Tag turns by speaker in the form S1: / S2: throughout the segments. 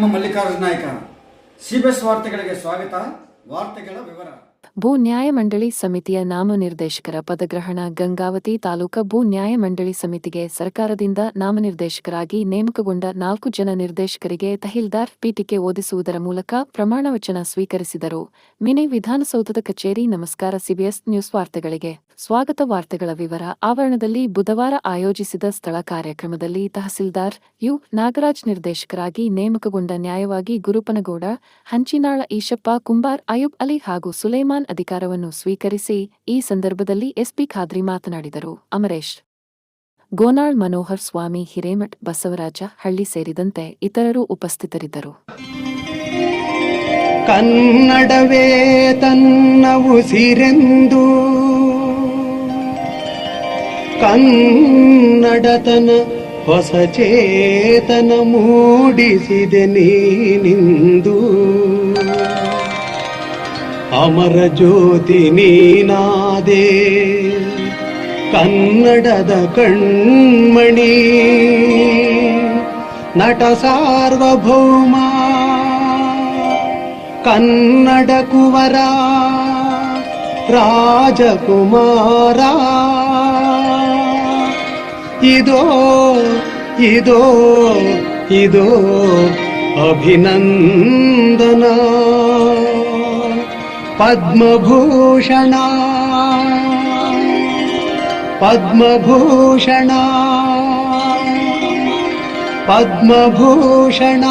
S1: ನಿಮ್ಮ ಮಲ್ಲಿಕಾರ್ಜುನ ನಾಯ್ಕ. ಸಿಬಿಎಸ್ ವಾರ್ತೆಗಳಿಗೆ ಸ್ವಾಗತ. ವಾರ್ತೆಗಳ ವಿವರ.
S2: ಭೂ ನ್ಯಾಯಮಂಡಳಿ ಸಮಿತಿಯ ನಾಮನಿರ್ದೇಶಕರ ಪದಗ್ರಹಣ ಗಂಗಾವತಿ ತಾಲೂಕಾ ಭೂ ನ್ಯಾಯಮಂಡಳಿ ಸಮಿತಿಗೆ ಸರ್ಕಾರದಿಂದ ನಾಮನಿರ್ದೇಶಕರಾಗಿ ನೇಮಕಗೊಂಡ ನಾಲ್ಕು ಜನ ನಿರ್ದೇಶಕರಿಗೆ ತಹೀಲ್ದಾರ್ ಪೀಠಿಕೆ ಓದಿಸುವುದರ ಮೂಲಕ ಪ್ರಮಾಣವಚನ ಸ್ವೀಕರಿಸಿದರು. ಮಿನಿ ವಿಧಾನಸೌಧದ ಕಚೇರಿ. ನಮಸ್ಕಾರ ಸಿಬಿಎಸ್ ನ್ಯೂಸ್ ವಾರ್ತೆಗಳಿಗೆ. ಸ್ವಾಗತ ವಾರ್ತೆಗಳ ವಿವರ. ಆವರಣದಲ್ಲಿ ಬುಧವಾರ ಆಯೋಜಿಸಿದ ಸ್ಥಳ ಕಾರ್ಯಕ್ರಮದಲ್ಲಿ ತಹಸೀಲ್ದಾರ್ ಯು. ನಾಗರಾಜ್ ನಿರ್ದೇಶಕರಾಗಿ ನೇಮಕಗೊಂಡ ನ್ಯಾಯವಾಗಿ ಗುರುಪನಗೌಡ, ಹಂಚಿನಾಳ ಈಶಪ್ಪ, ಕುಂಬಾರ್ ಅಯೂಬ್ ಅಲಿ ಹಾಗೂ ಸುಲೇಮಾನ್ ಅಧಿಕಾರವನ್ನು ಸ್ವೀಕರಿಸಿ ಈ ಸಂದರ್ಭದಲ್ಲಿ ಎಸ್ಪಿ ಖಾದ್ರಿ ಮಾತನಾಡಿದರು. ಅಮರೇಶ್, ಗೋನಾಳ್ ಮನೋಹರ್ ಸ್ವಾಮಿ, ಹಿರೇಮಠ್, ಬಸವರಾಜ ಹಳ್ಳಿ ಸೇರಿದಂತೆ ಇತರರು ಉಪಸ್ಥಿತರಿದ್ದರು.
S3: ಕನ್ನಡವೇ ತನ್ನ ಉಸಿರೆಂದು ಕನ್ನಡತನ ಹೊಸ ಚೇತನ ಮೂಡಿಸಿದೆ ನೀನಿಂದು ಅಮರ ಜ್ಯೋತಿ ನೀನಾದೆ ಕನ್ನಡದ ಕಣ್ಮಣಿ ನಟ ಸಾರ್ವಭೌಮ ಕನ್ನಡ ಕುವರ ರಾಜಕುಮಾರ ಇದೋ ಇದೋ ಇದೋ ಅಭಿನಂದನ. ಪದ್ಮಭೂಷಣ. ಪದ್ಮಭೂಷಣ. ಪದ್ಮಭೂಷಣ.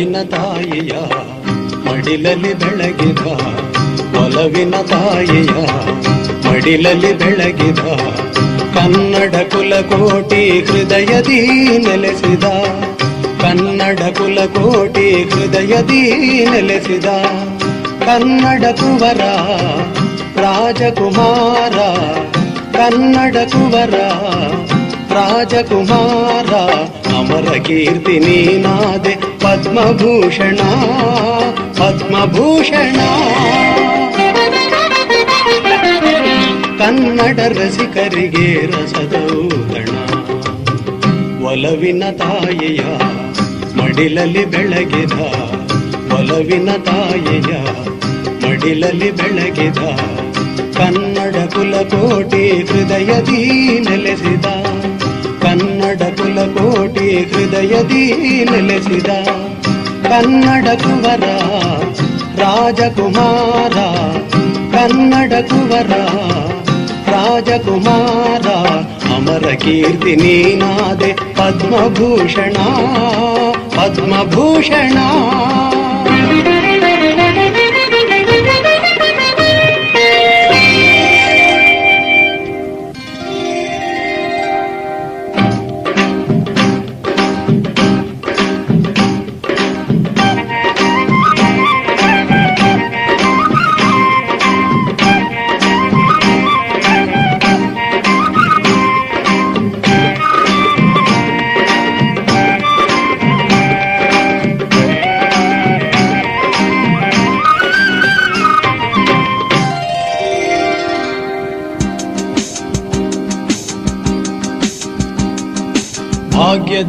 S3: ಒಲವಿನ ತಾಯಿಯ ಮಡಿಲಲ್ಲಿ ಬೆಳಗಿದ, ಒಲವಿನ ತಾಯಿಯ ಮಡಿಲಲ್ಲಿ ಬೆಳಗಿದ, ಕನ್ನಡ ಕುಲಕೋಟಿ ಹೃದಯದಿ ನೆಲೆಸಿದ, ಕನ್ನಡ ಕುಲಕೋಟಿ ಹೃದಯದಿ ನೆಲೆಸಿದ, ಕನ್ನಡ ಕುವರ, ರಾಜಕುಮಾರ, ಕನ್ನಡ ಕುವರ, ರಾಜಕುಮಾರ, ಅಮರ ಕೀರ್ತಿ ನೀನಾದೆ ಪದ್ಮಭೂಷಣ ಪದ್ಮಭೂಷಣ. ಕನ್ನಡ ರಸಿಕರಿಗೆ ರಸದೌತಣ. ಒಲವಿನ ತಾಯಿಯ ಮಡಿಲಲ್ಲಿ ಬೆಳಗಿದ, ಒಲವಿನ ತಾಯಿಯ ಮಡಿಲಲ್ಲಿ ಬೆಳಗಿದ, ಕನ್ನಡ ಕುಲಕೋಟಿ ಹೃದಯದೀ ನೆಲೆಸಿದ. ಕನ್ನಡ ಕುಲಕೋಟಿ ಹೃದಯದಿ ನೆಲೆಸಿದ ಕನ್ನಡ ಕುವರ ರಾಜಕುಮಾರ ಕನ್ನಡ ಕುವರ ರಾಜಕುಮಾರ ಅಮರ ಕೀರ್ತಿ ನೀನಾದೆ ಪದ್ಮಭೂಷಣ ಪದ್ಮಭೂಷಣ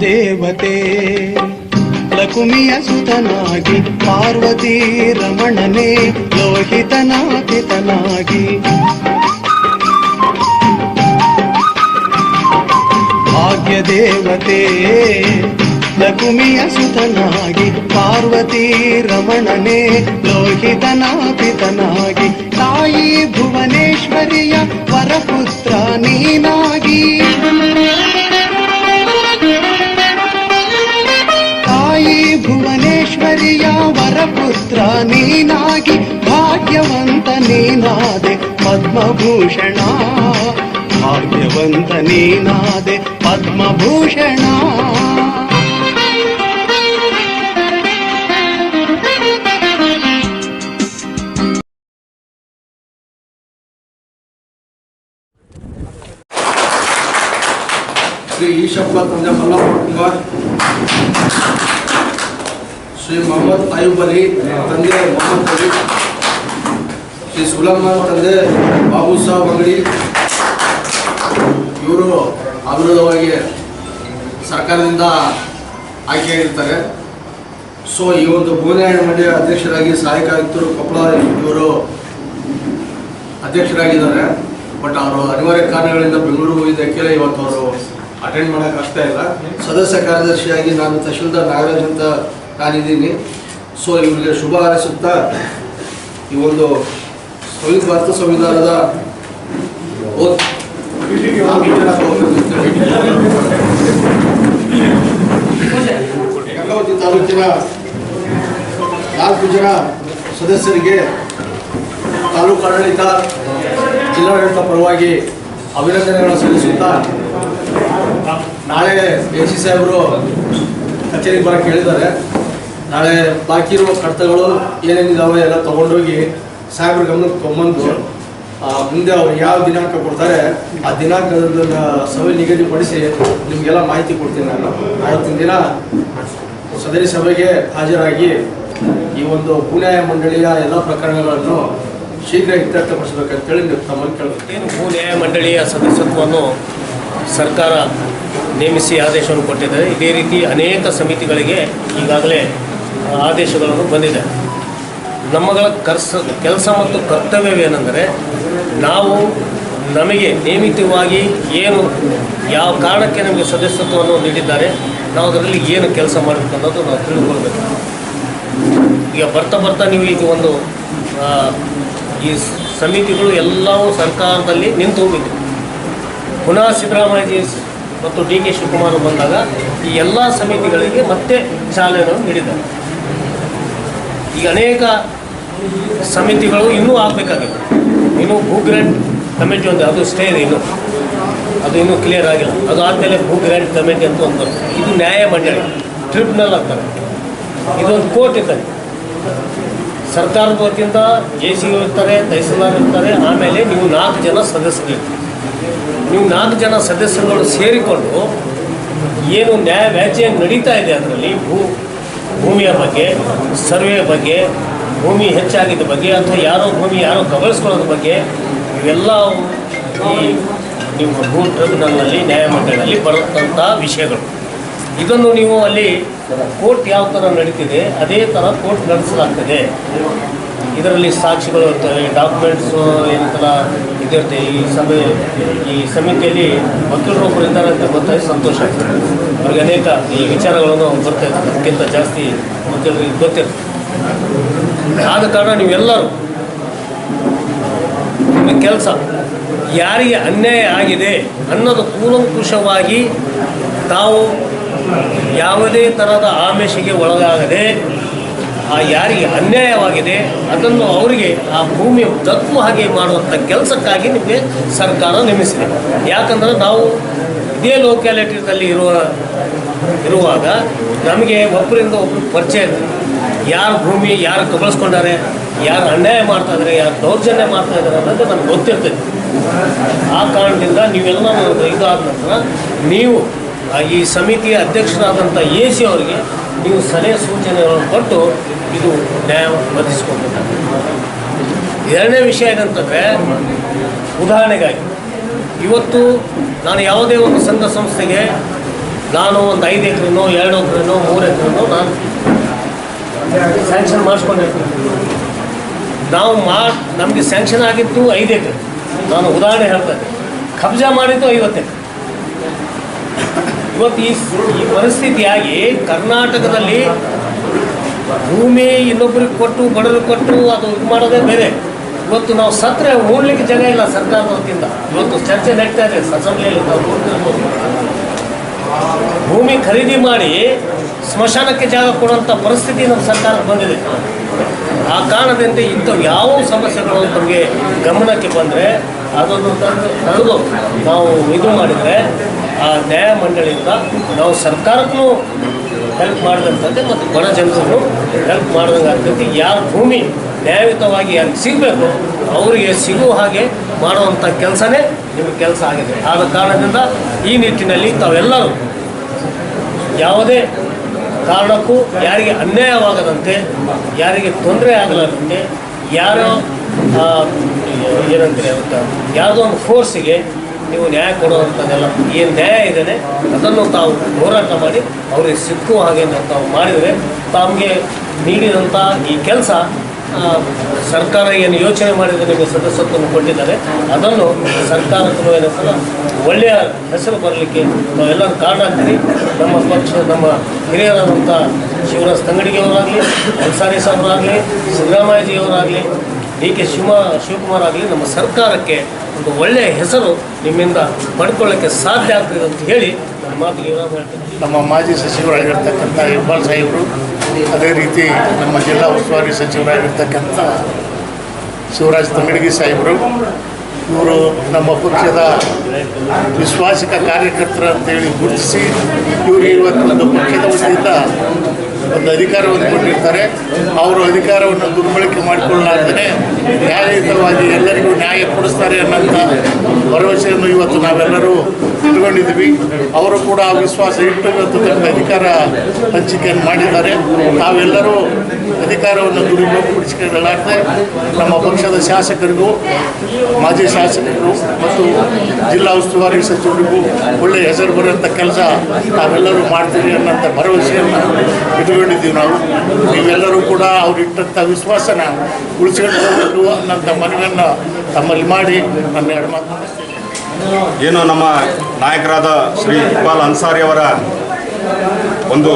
S3: ದೇವತೆ. ಲಕುಮಿಯ ಸುತನಾಗಿ, ಪಾರ್ವತಿ ರಮಣನೆ ಲೋಹಿತನಾಥಿತನಾಗಿ ಭಾಗ್ಯ ದೇವತೆ, ಲಕುಮಿಯ ಸುತನಾಗಿ, ಪಾರ್ವತಿ ರಮಣನೆ, ಲೋಹಿತನಾತಿತನಾಗಿ. ತಾಯಿ ಭುವನೇಶ್ವರಿಯ ವರಪುತ್ರ ನೀನಾಗಿ. ಭುವನೇಶ್ವರಿಯ ವರಪುತ್ರ ನೀನಾಗಿ ಭಾಗ್ಯವಂತ ನೀನಾದೆ ಪದ್ಮಭೂಷಣ. ಭಾಗ್ಯವಂತ ನೀನಾದೆ ಪದ್ಮಭೂಷಣ.
S4: ಶ್ರೀ ಈಶಪ್ಪ ತಂದೆ ಮಲ್ಲಪ್ಪ ಕುಮಾರ್ ಶ್ರೀ ಮೊಹಮ್ಮದ್ ಅಯೂಬ್ ಅಲಿ ತಂದೆ ಮೊಹಮ್ಮದ್ ಅಲಿ, ಶ್ರೀ ಸುಲಮಾನ್ ತಂದೆ ಬಾಬು ಸಾಹ್ ಅಂಗಡಿ. ಇವರು ಅವಿರೋಧವಾಗಿ ಸರ್ಕಾರದಿಂದ ಆಯ್ಕೆಯಾಗಿರ್ತಾರೆ ಸೊ ಈ ಒಂದು ಭುವನಾರಾಯಣ ಮಂಡ್ಯ ಅಧ್ಯಕ್ಷರಾಗಿ ಸಹಾಯಕ ಆಯುಕ್ತರು ಕೊಪ್ಪಳ ಇವರು ಅಧ್ಯಕ್ಷರಾಗಿದ್ದಾರೆ. ಬಟ್ ಅವರು ಅನಿವಾರ್ಯ ಕಾರಣಗಳಿಂದ ಬೆಂಗಳೂರು ಹೋಗಿದ್ದಕ್ಕೆ ಇವತ್ತು ಅವರು ಅಟೆಂಡ್ ಮಾಡೋಕೆ ಆಗ್ತಾ ಇಲ್ಲ. ಸದಸ್ಯ ಕಾರ್ಯದರ್ಶಿಯಾಗಿ ನಾನು ತಹಶೀಲ್ದಾರ್ ನಾಗರಾಜ್ ಅಂತ ನಾನಿದ್ದೀನಿ. ಸೊ ಇವರಿಗೆ ಶುಭ ಹಾರೈಸುತ್ತಾ, ಈ ಒಂದು ಭಾರತ ಸಂವಿಧಾನದ ಗಂಗಾವತಿ ತಾಲೂಕಿನ ನಾಲ್ಕು ಜನ ಸದಸ್ಯರಿಗೆ ತಾಲೂಕು ಆಡಳಿತ, ಜಿಲ್ಲಾಡಳಿತ ಪರವಾಗಿ ಅಭಿನಂದನೆಗಳನ್ನು ಸಲ್ಲಿಸುತ್ತಾ, ನಾಳೆ ಎ ಸಿ ಸಾಹೇಬರು ಕಚೇರಿಗೆ ಬರೋಕ್ಕೆ ಹೇಳಿದ್ದಾರೆ. ನಾಳೆ ಬಾಕಿ ಇರುವ ಕಡತಗಳು ಏನೇನಿದಾವೆ ಎಲ್ಲ ತಗೊಂಡೋಗಿ ಸಾಹೇಬ್ರ ಗಮನಕ್ಕೆ ತೊಗೊಂಬಂದು ಮುಂದೆ ಅವ್ರು ಯಾವ ದಿನಾಂಕ ಕೊಡ್ತಾರೆ, ಆ ದಿನಾಂಕದ ಸಭೆ ನಿಗದಿಪಡಿಸಿ ನಿಮಗೆಲ್ಲ ಮಾಹಿತಿ ಕೊಡ್ತೀನಿ ನಾನು. ಆವತ್ತಿನ ದಿನ ಸದರಿ ಸಭೆಗೆ ಹಾಜರಾಗಿ ಈ ಒಂದು ಪುಣೆ ಮಂಡಳಿಯ ಎಲ್ಲ ಪ್ರಕರಣಗಳನ್ನು ಶೀಘ್ರ ಇತ್ಯರ್ಥಪಡಿಸಬೇಕಂತೇಳಿ ನೀವು ತಮ್ಮಲ್ಲಿ ಕೇಳಬೇಕು
S5: ಏನು ಭೂ ನ್ಯಾಯ ಮಂಡಳಿಯ ಸದಸ್ಯತ್ವವನ್ನು ಸರ್ಕಾರ ನೇಮಿಸಿ ಆದೇಶವನ್ನು ಕೊಟ್ಟಿದ್ದಾರೆ ಇದೇ ರೀತಿ ಅನೇಕ ಸಮಿತಿಗಳಿಗೆ ಈಗಾಗಲೇ ಆದೇಶಗಳನ್ನು ಬಂದಿದೆ. ನಮ್ಮಗಳ ಕರ್ಸ, ಕೆಲಸ ಮತ್ತು ಕರ್ತವ್ಯವೇನೆಂದರೆ ನಾವು ನಮಗೆ ನಿಯಮಿತವಾಗಿ ಏನು, ಯಾವ ಕಾರಣಕ್ಕೆ ನಮಗೆ ಸದಸ್ಯತ್ವವನ್ನು ನೀಡಿದ್ದಾರೆ, ನಾವು ಅದರಲ್ಲಿ ಏನು ಕೆಲಸ ಮಾಡಬೇಕು ಅನ್ನೋದು ನಾವು ತಿಳ್ಕೊಳ್ಬೇಕು ಈಗ ಬರ್ತಾ ಬರ್ತಾ ನೀವು ಈಗ ಒಂದು ಈ ಸಮಿತಿಗಳು ಎಲ್ಲವೂ ಸರ್ಕಾರದಲ್ಲಿ ನಿಂತು ಹೋಗಿದೆ. ಪುನಃ ಸಿದ್ದರಾಮಯ್ಯಜಿ ಮತ್ತು ಡಿ ಕೆ ಶಿವಕುಮಾರ್ ಬಂದಾಗ ಈ ಎಲ್ಲ ಸಮಿತಿಗಳಿಗೆ ಮತ್ತೆ ಚಾಲನೆಯನ್ನು ನೀಡಿದ್ದಾರೆ. ಈಗ ಅನೇಕ ಸಮಿತಿಗಳು ಇನ್ನೂ ಆಗಬೇಕಾಗಿದೆ ಇನ್ನೂ ಭೂ ಗ್ರ್ಯಾಂಡ್ ಕಮಿಟಿ ಒಂದು ಅದು ಸ್ಟೇ ಇದೆ ಇನ್ನೂ. ಅದು ಇನ್ನೂ ಕ್ಲಿಯರ್ ಆಗಿಲ್ಲ. ಅದು ಆದಮೇಲೆ ಭೂ ಗ್ರ್ಯಾಂಡ್ ಕಮಿಟಿ ಅಂತ ಒಂದು ಇದು ನ್ಯಾಯ ಮಂಡಳಿ. ಟ್ರಿಬ್ಯುನಲ್ ಅಂತಾರೆ ಇದೊಂದು ಕೋರ್ಟ್ ಇದ್ದಾರೆ ಸರ್ಕಾರದ ವತಿಯಿಂದ ಜೆ ಸಿ ಇರ್ತಾರೆ, ತಹಸೀಲ್ದಾರ್ ಇರ್ತಾರೆ. ಆಮೇಲೆ ನೀವು ನಾಲ್ಕು ಜನ ಸದಸ್ಯರು ನೀವು ನಾಲ್ಕು ಜನ ಸದಸ್ಯರುಗಳು ಸೇರಿಕೊಂಡು ಏನು ನ್ಯಾಯ ವ್ಯಾಜ್ಯ ನಡೀತಾ ಇದೆ ಅದರಲ್ಲಿ, ಭೂ ಭೂಮಿಯ ಬಗ್ಗೆ, ಸರ್ವೆ ಬಗ್ಗೆ, ಭೂಮಿ ಹೆಚ್ಚಾಗಿದ್ದ ಬಗ್ಗೆ ಅಥವಾ ಯಾರೋ ಭೂಮಿ ಯಾರೋ ಕಬಳಿಸ್ಕೊಳ್ಳೋದ್ರ ಬಗ್ಗೆ ಇವೆಲ್ಲ ಈ ನಿಮ್ಮ ಭೂ ಟ್ರಿಬ್ಯುನಲ್ನಲ್ಲಿ ನ್ಯಾಯಮಂಡಳಿಯಲ್ಲಿ ಬರುತ್ತಂಥ ವಿಷಯಗಳು. ಇದನ್ನು ನೀವು ಅಲ್ಲಿ ಕೋರ್ಟ್ ಯಾವ ಥರ ನಡೀತಿದೆ, ಅದೇ ಥರ ಕೋರ್ಟ್ ನಡೆಸಲಾಗ್ತದೆ. ಇದರಲ್ಲಿ ಸಾಕ್ಷಿಗಳು ಇರ್ತವೆ ಡಾಕ್ಯುಮೆಂಟ್ಸು ಏನಂತಲ್ಲ ಇದಿರುತ್ತೆ ಈ ಸಭೆ, ಈ ಸಮಿತಿಯಲ್ಲಿ ಮಕ್ಕಳು ಇದ್ದಾರೆ ಅಂತ ಗೊತ್ತಾಗಿ ಸಂತೋಷ ಆಗ್ತದೆ. ಅವ್ರಿಗೆ ಅನೇಕ ಈ ವಿಚಾರಗಳನ್ನು ಬರ್ತಾ ಇರ್ತದೆ. ಅದಕ್ಕಿಂತ ಜಾಸ್ತಿ ಮಕ್ಕಳಿಗೆ ಗೊತ್ತಿರ್ತದೆ. ಆದ ಕಾರಣ ನೀವೆಲ್ಲರೂ ನಿಮ್ಮ ಕೆಲಸ ಯಾರಿಗೆ ಅನ್ಯಾಯ ಆಗಿದೆ ಅನ್ನೋದು ಕೂಲಂಕುಷವಾಗಿ ತಾವು ಯಾವುದೇ ಥರದ ಆಮೇಶಿಗೆ ಒಳಗಾಗದೆ ಆ ಯಾರಿಗೆ ಅನ್ಯಾಯವಾಗಿದೆ ಅದನ್ನು ಅವರಿಗೆ ಆ ಭೂಮಿ ದತ್ತು ಹಾಗೆ ಮಾಡುವಂಥ ಕೆಲಸಕ್ಕಾಗಿ ನಿಮಗೆ ಸರ್ಕಾರ ನೇಮಿಸಿದೆ. ಯಾಕಂದರೆ ನಾವು ಇದೇ ಲೋಕ್ಯಾಲಿಟಿದಲ್ಲಿ ಇರುವ, ಇರುವಾಗ ನಮಗೆ ಒಬ್ಬರಿಂದ ಒಬ್ಬರು ಪರಿಚಯ ಇದೆ ಯಾರು ಭೂಮಿ, ಯಾರು ಕಬಳಿಸ್ಕೊಂಡಾರೆ, ಯಾರು ಅನ್ಯಾಯ ಮಾಡ್ತಾ ಇದ್ದಾರೆ ಯಾರು ದೌರ್ಜನ್ಯ ಮಾಡ್ತಾ ಇದ್ದಾರೆ ಅನ್ನೋದು ನಮ್ಗೆ ಗೊತ್ತಿರ್ತದೆ ಆ ಕಾರಣದಿಂದ ನೀವೆಲ್ಲ ಇದಾದ ನಂತರ ನೀವು ಈ ಸಮಿತಿಯ ಅಧ್ಯಕ್ಷರಾದಂಥ ಎ ಸಿ ಅವರಿಗೆ ನೀವು ಸಲಹೆ ಸೂಚನೆಗಳನ್ನು ಕೊಟ್ಟು ಇದು ನ್ಯಾಯ ಒದಗಿಸ್ಕೊಳ್ಬೇಕಾಗ್ತದೆ ಎರಡನೇ ವಿಷಯ ಏನಂತಂದರೆ, ಉದಾಹರಣೆಗಾಗಿ, ಇವತ್ತು ನಾನು ಯಾವುದೇ ಒಂದು ಸಂಘ ಸಂಸ್ಥೆಗೆ ನಾನು ಒಂದು ಐದು ಎಕರೆನೋ, ಎರಡು ಎಕರೆನೋ, ಮೂರು ಎಕರೆನೋ ನಾನು ಸ್ಯಾಂಕ್ಷನ್ ಮಾಡಿಸ್ಕೊಂಡಿರ್ತೀನಿ. ನಾವು ಮಾ ನಮಗೆ ಸ್ಯಾಂಕ್ಷನ್ ಆಗಿತ್ತು ಐದು ಎಕರೆ. ನಾನು ಉದಾಹರಣೆ ಹೇಳ್ತಾ ಇದ್ದೆ ಕಬ್ಜಾ ಮಾಡಿದ್ದು ಐವತ್ತು ಇವತ್ತು ಈ ಪರಿಸ್ಥಿತಿಯಾಗಿ ಕರ್ನಾಟಕದಲ್ಲಿ ಭೂಮಿ ಇನ್ನೊಬ್ಬರಿಗೆ ಕೊಟ್ಟು, ಬಡವರು ಕೊಟ್ಟು ಅದು ಇದು ಮಾಡೋದೇ ಬೇರೆ. ಇವತ್ತು ನಾವು ಸತ್ರೆ ಓಡ್ಲಿಕ್ಕೆ ಜಾಗ ಇಲ್ಲ ಸರ್ಕಾರದ ವತಿಯಿಂದ. ಇವತ್ತು ಚರ್ಚೆ ನಡೀತಾ ಇದೆ ಅಸೆಂಬ್ಲಿಯಲ್ಲಿ ಭೂಮಿ ಖರೀದಿ ಮಾಡಿ ಸ್ಮಶಾನಕ್ಕೆ ಜಾಗ ಕೊಡುವಂಥ ಪರಿಸ್ಥಿತಿ ನಮ್ಮ ಸರ್ಕಾರಕ್ಕೆ ಬಂದಿದೆ. ಆ ಕಾರಣದಿಂದ ಇಂಥವು ಯಾವ ಸಮಸ್ಯೆಗಳು ನಮಗೆ ಗಮನಕ್ಕೆ ಬಂದರೆ ಅದನ್ನು ತಂದು ತಂದು ನಾವು ಇದು ಮಾಡಿದರೆ ಆ ನ್ಯಾಯ ಮಂಡಳಿಯಿಂದ ನಾವು ಸರ್ಕಾರಕ್ಕೂ ಹೆಲ್ಪ್ ಮಾಡಿದಂಥದ್ದೇ ಮತ್ತು ಬಡ ಜನರಿಗೂ ಹೆಲ್ಪ್ ಮಾಡಿದಂಗಾಗ್ತದೆ ಯಾರ ಭೂಮಿ ನ್ಯಾಯಯುತವಾಗಿ ಯಾರಿಗೆ ಸಿಗಬೇಕು ಅವರಿಗೆ ಸಿಗುವ ಹಾಗೆ ಮಾಡುವಂಥ ಕೆಲಸನೇ ನಿಮಗೆ ಕೆಲಸ ಆಗಿದೆ. ಆದ ಕಾರಣದಿಂದ ಈ ನಿಟ್ಟಿನಲ್ಲಿ ತಾವೆಲ್ಲರೂ ಯಾವುದೇ ಕಾರಣಕ್ಕೂ ಯಾರಿಗೆ ಅನ್ಯಾಯವಾಗದಂತೆ, ಯಾರಿಗೆ ತೊಂದರೆ ಆಗಲಾರಂತೆ ಯಾರೋ ಏನಂತಾರೆ ಅಂತ ಯಾವುದೋ ಒಂದು ಫೋರ್ಸಿಗೆ ನೀವು ನ್ಯಾಯ ಕೊಡುವಂಥದ್ದೆಲ್ಲ ಏನು ನ್ಯಾಯ ಇದೆ ಅದನ್ನು ತಾವು ಹೋರಾಟ ಮಾಡಿ ಅವರಿಗೆ ಸಿಕ್ಕುವ ಹಾಗೆ ತಾವು ಮಾಡಿದರೆ ತಮಗೆ ನೀಡಿದಂಥ ಈ ಕೆಲಸ ಸರ್ಕಾರ ಏನು ಯೋಚನೆ ಮಾಡಿದರೆ ನಿಮಗೆ ಸದಸ್ಯತ್ವವನ್ನು ಕೊಟ್ಟಿದ್ದಾರೆ. ಅದನ್ನು ಸರ್ಕಾರಕ್ಕೂ ಏನಂತಲ್ಲ ಒಳ್ಳೆಯ ಹೆಸರು ಬರಲಿಕ್ಕೆ ನಾವೆಲ್ಲರೂ ಕಾರಣ ಆಗ್ತೀವಿ. ನಮ್ಮ ಪಕ್ಷ, ನಮ್ಮ ಹಿರಿಯರಾದಂಥ ಶಿವರಾಜ್ ತಂಗಡಿಗೆಯವರಾಗಲಿ ಅನ್ಸಾರಿ ಸಾಹೇಬರಾಗಲಿ ಸಿದ್ದರಾಮಯ್ಯಜಿಯವರಾಗಲಿ ಡಿ ಕೆ ಶಿವ ಶಿವಕುಮಾರ್ ಆಗಲಿ ನಮ್ಮ ಸರ್ಕಾರಕ್ಕೆ ಒಂದು ಒಳ್ಳೆಯ ಹೆಸರು ನಿಮ್ಮಿಂದ ಪಡ್ಕೊಳ್ಳೋಕ್ಕೆ ಸಾಧ್ಯ ಆಗ್ತದೆ ಅಂತ ಹೇಳಿ ನನ್ನ ಮಾತಿಗೆ
S6: ನಮ್ಮ ಮಾಜಿ ಸಚಿವರಾಗಿರ್ತಕ್ಕಂಥ ಇಬ್ಬಾಲ್ ಸಾಹೇಬರು, ಅದೇ ರೀತಿ ನಮ್ಮ ಜಿಲ್ಲಾ ಉಸ್ತುವಾರಿ ಸಚಿವರಾಗಿರ್ತಕ್ಕಂಥ ಶಿವರಾಜ್ ತಂಗಡಗಿ ಸಾಹೇಬರು, ಇವರು ನಮ್ಮ ಪಕ್ಷದ ವಿಶ್ವಾಸಿಕ ಕಾರ್ಯಕರ್ತರು ಅಂತೇಳಿ ಗುರುತಿಸಿ ಇವರು ಇವತ್ತು ಒಂದು ಪಕ್ಷದ ವತಿಯಿಂದ ಒಂದು ಅಧಿಕಾರವನ್ನು ಕೊಟ್ಟಿರ್ತಾರೆ. ಅವರು ಅಧಿಕಾರವನ್ನು ದುರ್ಬಳಕೆ ಮಾಡಿಕೊಳ್ಳಲಾರ್ದೇ ನ್ಯಾಯಯುತವಾಗಿ ಎಲ್ಲರಿಗೂ ನ್ಯಾಯ ಕೊಡಿಸ್ತಾರೆ ಅನ್ನೋಂಥ ಭರವಸೆಯನ್ನು ಇವತ್ತು ನಾವೆಲ್ಲರೂ ಇಟ್ಕೊಂಡಿದ್ವಿ ಅವರು ಕೂಡ ಆ ವಿಶ್ವಾಸ ಇಟ್ಟು ಇವತ್ತು ಅಧಿಕಾರ ಹಂಚಿಕೆಯನ್ನು ಮಾಡಿದ್ದಾರೆ. ನಾವೆಲ್ಲರೂ ಅಧಿಕಾರವನ್ನು ದುರುಪಯೋಗಪಡಿಸಿಕೊಳ್ಳಲಾರದೆ ನಮ್ಮ ಪಕ್ಷದ ಶಾಸಕರಿಗೂ, ಮಾಜಿ ಶಾಸಕರಿಗೂ ಮತ್ತು ಜಿಲ್ಲಾ ಉಸ್ತುವಾರಿ ಸಚಿವರಿಗೂ ಒಳ್ಳೆಯ ಹೆಸರು ಬರುವಂಥ ಕೆಲಸ ನಾವೆಲ್ಲರೂ ಮಾಡ್ತೀವಿ ಅನ್ನೋಂಥ ಭರವಸೆಯನ್ನು ಇಟ್ಕೊಂಡಿದ್ದೀವಿ ನಾವು. ನೀವೆಲ್ಲರೂ ಕೂಡ ಅವ್ರು ಇಟ್ಟಂಥ ವಿಶ್ವಾಸನ ಉಳಿಸ್ಕೊಂಡು ಅನ್ನೋಂಥ ಮನವಿಯನ್ನು ತಮ್ಮಲ್ಲಿ ಮಾಡಿ ನನ್ನ ಎರಡು ಮಾತು
S7: ಏನು ನಮ್ಮ ನಾಯಕರಾದ ಶ್ರೀ ಇಕ್ಬಾಲ್ ಅನ್ಸಾರಿ ಅವರ ಒಂದು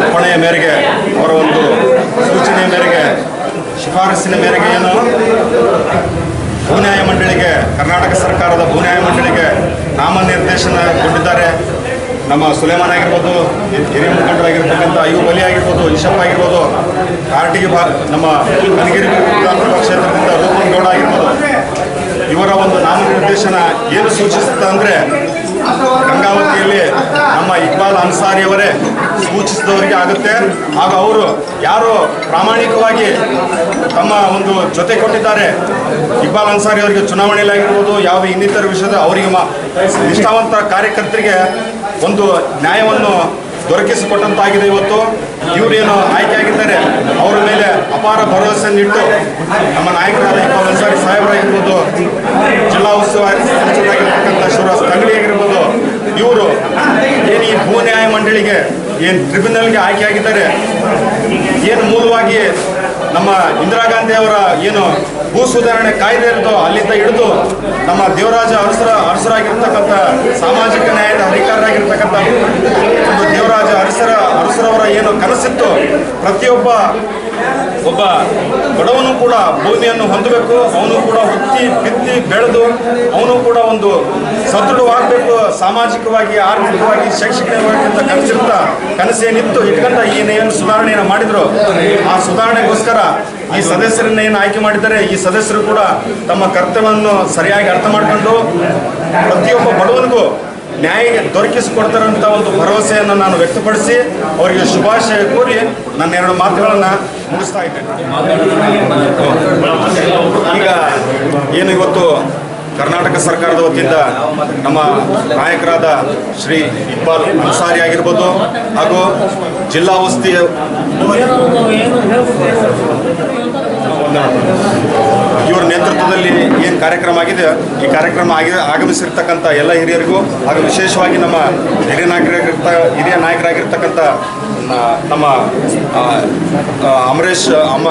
S7: ಅಪ್ಪಣೆಯ ಮೇರೆಗೆ ಅವರ ಒಂದು ಸೂಚನೆಯ ಮೇರೆಗೆ ಶಿಫಾರಸ್ಸಿನ ಮೇರೆಗೆ ಏನು? ಭೂನ್ಯಾಯ ಮಂಡಳಿಗೆ, ಕರ್ನಾಟಕ ಸರ್ಕಾರದ ಭೂನ್ಯಾಯ ಮಂಡಳಿಗೆ ನಾಮನಿರ್ದೇಶನಗೊಂಡಿದ್ದಾರೆ ನಮ್ಮ ಸುಲೇಮಾನ್ ಆಗಿರ್ಬೋದು, ಹಿರಿಯ ಮುಖಂಡರಾಗಿರ್ತಕ್ಕಂಥ ಅಯ್ಯೂಬ್ ಅಲಿ ಆಗಿರ್ಬೋದು ಇಶಪ್ಪ ಆಗಿರ್ಬೋದು ಕಾರ್ಟಿಗೆ ಭಾ ನಮ್ಮ ವಿಧಾನಸಭಾ ಕ್ಷೇತ್ರದಿಂದ ರೂಪನ್ ಗೌಡ ಆಗಿರ್ಬೋದು ಇವರ ಒಂದು ನಾಮನಿರ್ದೇಶನ ಏನು ಸೂಚಿಸುತ್ತೆ ಅಂದರೆ ಗಂಗಾವತಿಯಲ್ಲಿ ನಮ್ಮ ಇಕ್ಬಾಲ್ ಅನ್ಸಾರಿ ಅವರೇ ಸೂಚಿಸಿದವರಿಗೆ ಆಗುತ್ತೆ. ಹಾಗೂ ಅವರು ಯಾರು ಪ್ರಾಮಾಣಿಕವಾಗಿ ತಮ್ಮ ಒಂದು ಜೊತೆ ಕೊಟ್ಟಿದ್ದಾರೆ, ಇಕ್ಬಾಲ್ ಅನ್ಸಾರಿ ಅವರಿಗೆ ಚುನಾವಣೆಯಲ್ಲಾಗಿರ್ಬೋದು ಯಾವ ಇನ್ನಿತರ ವಿಷಯದ ಅವರಿಗೆ ನಿಷ್ಠಾವಂತ ಕಾರ್ಯಕರ್ತರಿಗೆ ಒಂದು ನ್ಯಾಯವನ್ನು ದೊರಕಿಸಿಕೊಟ್ಟಂತಾಗಿದೆ ಇವತ್ತು. ಇವರೇನು ಆಯ್ಕೆ ಆಗಿದ್ದಾರೆ ಅವರ ಮೇಲೆ ಅಪಾರ ಭರವಸೆಯನ್ನಿಟ್ಟು ನಮ್ಮ ನಾಯಕರಾದ ಇಪ್ಪತ್ತೊಂದು ಸಾಹೇಬರಾಗಿರ್ಬೋದು ಜಿಲ್ಲಾ ಉಸ್ತುವಾರಿ ಸಚಿವರಾಗಿರ್ತಕ್ಕಂಥ ಶಿವರಾಜ್ ತಂಗಡಿ ಆಗಿರ್ಬೋದು, ಇವರು ಏನು ಈ ಭೂ ನ್ಯಾಯ ಮಂಡಳಿಗೆ, ಏನು ಟ್ರಿಬ್ಯುನಲ್ಗೆ ಆಯ್ಕೆಯಾಗಿದ್ದಾರೆ, ಏನು ಮೂಲವಾಗಿ ನಮ್ಮ ಇಂದಿರಾ ಗಾಂಧಿ ಅವರ ಏನು ಭೂ ಸುಧಾರಣೆ ಕಾಯ್ದೆ ಇರ್ತೋ ಅಲ್ಲಿಂದ ಹಿಡಿದು ನಮ್ಮ ದೇವರಾಜ ಅರಸರ ಅರಸರಾಗಿರ್ತಕ್ಕಂಥ ಸಾಮಾಜಿಕ ನ್ಯಾಯದ ಅಧಿಕಾರರಾಗಿರ್ತಕ್ಕಂಥ ದೇವರಾಜ ಅರಸರ ಅರಸರವರ ಏನು ಕನಸಿತ್ತು, ಪ್ರತಿಯೊಬ್ಬ ಒಬ್ಬ ಬಡವನು ಕೂಡ ಭೂಮಿಯನ್ನು ಹೊಂದಬೇಕು, ಅವನು ಕೂಡ ಹುಟ್ಟಿ ಬಿತ್ತಿ ಬೆಳೆದು ಅವನು ಕೂಡ ಒಂದು ಸದೃಢವಾಗಬೇಕು ಸಾಮಾಜಿಕವಾಗಿ, ಆರ್ಥಿಕವಾಗಿ, ಶೈಕ್ಷಣಿಕವಾಗಿ ಅಂತ ಕನಸಿರ್ತ ಕನಸೇನಿತ್ತು. ಇಟ್ಕೊಂಡ ನಿಯಮ ಸುಧಾರಣೆಯನ್ನು ಮಾಡಿದ್ರು. ಆ ಸುಧಾರಣೆಗೋಸ್ಕರ ಈ ಸದಸ್ಯರನ್ನ ಏನು ಆಯ್ಕೆ ಮಾಡಿದ್ದಾರೆ, ಈ ಸದಸ್ಯರು ಕೂಡ ತಮ್ಮ ಕರ್ತವ್ಯವನ್ನು ಸರಿಯಾಗಿ ಅರ್ಥ ಮಾಡ್ಕೊಂಡು ಪ್ರತಿಯೊಬ್ಬ ಬಡವನಿಗೂ ನ್ಯಾಯ ದೊರಕಿಸಿಕೊಡ್ತಾರಂಥ ಒಂದು ಭರವಸೆಯನ್ನು ನಾನು ವ್ಯಕ್ತಪಡಿಸಿ ಅವರಿಗೆ ಶುಭಾಶಯ ಕೋರಿ ನನ್ನ ಎರಡು ಮಾತುಗಳನ್ನು ಮುಗಿಸ್ತಾ ಇದ್ದೇನೆ. ಈಗ ಏನು ಇವತ್ತು ಕರ್ನಾಟಕ ಸರ್ಕಾರದ ವತಿಯಿಂದ ನಮ್ಮ ನಾಯಕರಾದ ಶ್ರೀ ಇಕ್ಬಾಲ್ ಅನ್ಸಾರಿ ಆಗಿರ್ಬೋದು ಹಾಗೂ ಜಿಲ್ಲಾ ಉಸ್ತಿ ಇವರ ನೇತೃತ್ವದಲ್ಲಿ ಏನು ಕಾರ್ಯಕ್ರಮ ಆಗಿದೆ, ಈ ಕಾರ್ಯಕ್ರಮ ಆಗಿ ಆಗಮಿಸಿರ್ತಕ್ಕಂಥ ಎಲ್ಲ ಹಿರಿಯರಿಗೂ ಹಾಗೂ ವಿಶೇಷವಾಗಿ ನಮ್ಮ ಹಿರಿಯ ನಾಯಕರಾಗಿರ್ತ, ಹಿರಿಯ ನಾಯಕರಾಗಿರ್ತಕ್ಕಂಥ, ನಮ್ಮ ಅಮರೇಶ್, ಅಮ್ಮ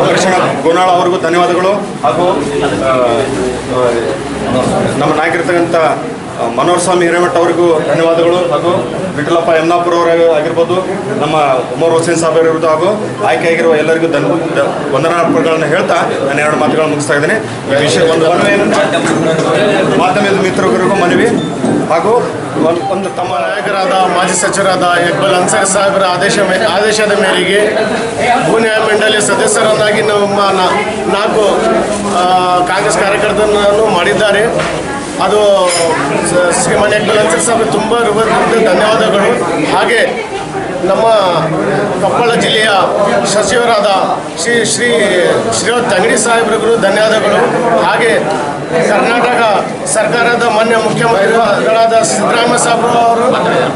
S7: ಅಮರೇಶಣ್ಣ ಗೋನಾಳ ಅವರಿಗೂ ಧನ್ಯವಾದಗಳು ಹಾಗೂ ನಮ್ಮ ನಾಯಕರಿರ್ತಕ್ಕಂಥ ಮನೋಹರ್ ಸ್ವಾಮಿ ಹಿರೇಮಠ ಅವರಿಗೂ ಧನ್ಯವಾದಗಳು ಹಾಗೂ ವಿಠಲಪ್ಪ ಯಮ್ನಾಪುರ ಅವರು ಆಗಿರ್ಬೋದು, ನಮ್ಮ ಉಮರ್ ಹುಸೇನ್ ಸಾಬ್ ಇರ್ಬೋದು ಹಾಗೂ ಆಯ್ಕೆಯಾಗಿರುವ ಎಲ್ಲರಿಗೂ ಧನ್ ವಂದನಾರ್ಪಣೆಗಳನ್ನು ಹೇಳ್ತಾ ನಾನು ಎರಡು ಮಾತುಗಳನ್ನು ಮುಗಿಸ್ತಾ ಇದ್ದೀನಿ. ವಿಷಯ ಒಂದು ಮನವಿ ಮಾಧ್ಯಮದ ಮಿತ್ರರಿಗೂ ಮನವಿ ಹಾಗೂ ಒಂದು- ತಮ್ಮ
S8: ನಾಯಕರಾದ ಮಾಜಿ ಸಚಿವರಾದ ಇಕ್ಬಲ್ ಅನ್ಸರ್ ಸಾಹೇಬರ ಆದೇಶ ಆದೇಶದ ಮೇರೆಗೆ ಭೂ ನ್ಯಾಯ ಮಂಡಳಿ ಸದಸ್ಯರನ್ನಾಗಿ ನಮ್ಮ ನಾಲ್ಕು ಕಾಂಗ್ರೆಸ್ ಕಾರ್ಯಕರ್ತರನ್ನು ಮಾಡಿದ್ದಾರೆ. ಅದು ಶ್ರೀಮಾನ್ ಇಕ್ಬಾಲ್ ಅನ್ಸಾರಿ ಸಾಹೇಬ್ ತುಂಬ ಹೃದಯದಿಂದ ಧನ್ಯವಾದಗಳು. ಹಾಗೆ ನಮ್ಮ ಕೊಪ್ಪಳ ಜಿಲ್ಲೆಯ ಸಚಿವರಾದ ಶ್ರೀ ಶ್ರೀ ಶ್ರೀ ತಂಗಡಿ ಸಾಹೇಬ್ರಿಗೂ ಧನ್ಯವಾದಗಳು. ಹಾಗೆ ಕರ್ನಾಟಕ ಸರ್ಕಾರದ ಮಾನ್ಯ ಮುಖ್ಯಮಂತ್ರಿಗಳಾದ ಸಿದ್ದರಾಮಯ್ಯ ಸಾಹೇಬ್ರು ಅವರು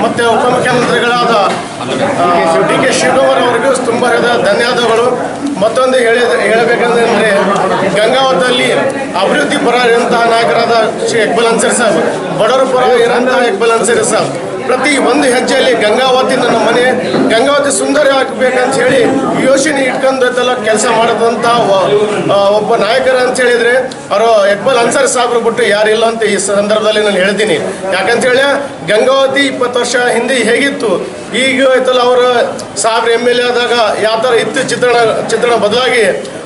S8: ಮತ್ತು ಉಪಮುಖ್ಯಮಂತ್ರಿಗಳಾದ ಡಿ ಕೆ ಶಿವಕುಮಾರ್ ಅವರಿಗೂ ತುಂಬ ಧನ್ಯವಾದಗಳು. ಮತ್ತೊಂದು ಹೇಳಿ, ಹೇಳಬೇಕಂದ್ರೆ ಗಂಗಾವತದಲ್ಲಿ ಅಭಿವೃದ್ಧಿ ಪರ ಇರುವಂತಹ ನಾಯಕರಾದ ಶ್ರೀ ಇಕ್ಬಲ್ ಅನ್ಸರಿ ಸಾಹೇಬ್ ಬಡವರ ಪರ ಇರುವಂತಹ ಇಕ್ಬಲ್ ಅನ್ಸರಿ ಸಾಹೇಬ್ ಪ್ರತಿ ಒಂದು ಹೆಜ್ಜೆಯಲ್ಲಿ ಗಂಗಾವತಿ ನನ್ನ ಮನೆ, ಗಂಗಾವತಿ ಸುಂದರ ಆಗಬೇಕಂತ ಹೇಳಿ ಯೋಚನೆ ಇಟ್ಕೊಂಡೆಲ್ಲ ಕೆಲಸ ಮಾಡಿದಂಥ ಒಬ್ಬ ನಾಯಕರು ಅಂತ ಹೇಳಿದ್ರೆ, ಅವರು ಎಕ್ಬಲ್ ಅನ್ಸರ್ ಸಾಬ್ರು ಬಿಟ್ಟು ಯಾರಿಲ್ಲ ಅಂತ ಈ ಸಂದರ್ಭದಲ್ಲಿ ನಾನು ಹೇಳ್ತೀನಿ. ಯಾಕಂತ ಹೇಳಿ ಗಂಗಾವತಿ ಇಪ್ಪತ್ತು ವರ್ಷ ಹಿಂದೆ ಹೇಗಿತ್ತು? ಈಗ ಆಯ್ತಲ್ಲ ಅವರು ಸಾಬ್ರ ಎಂ ಎಲ್ ಎ ಆದಾಗ ಯಾವ ಥರ ಇತ್ತು ಚಿತ್ರಣ ಚಿತ್ರಣ ಬದಲಾಗಿ?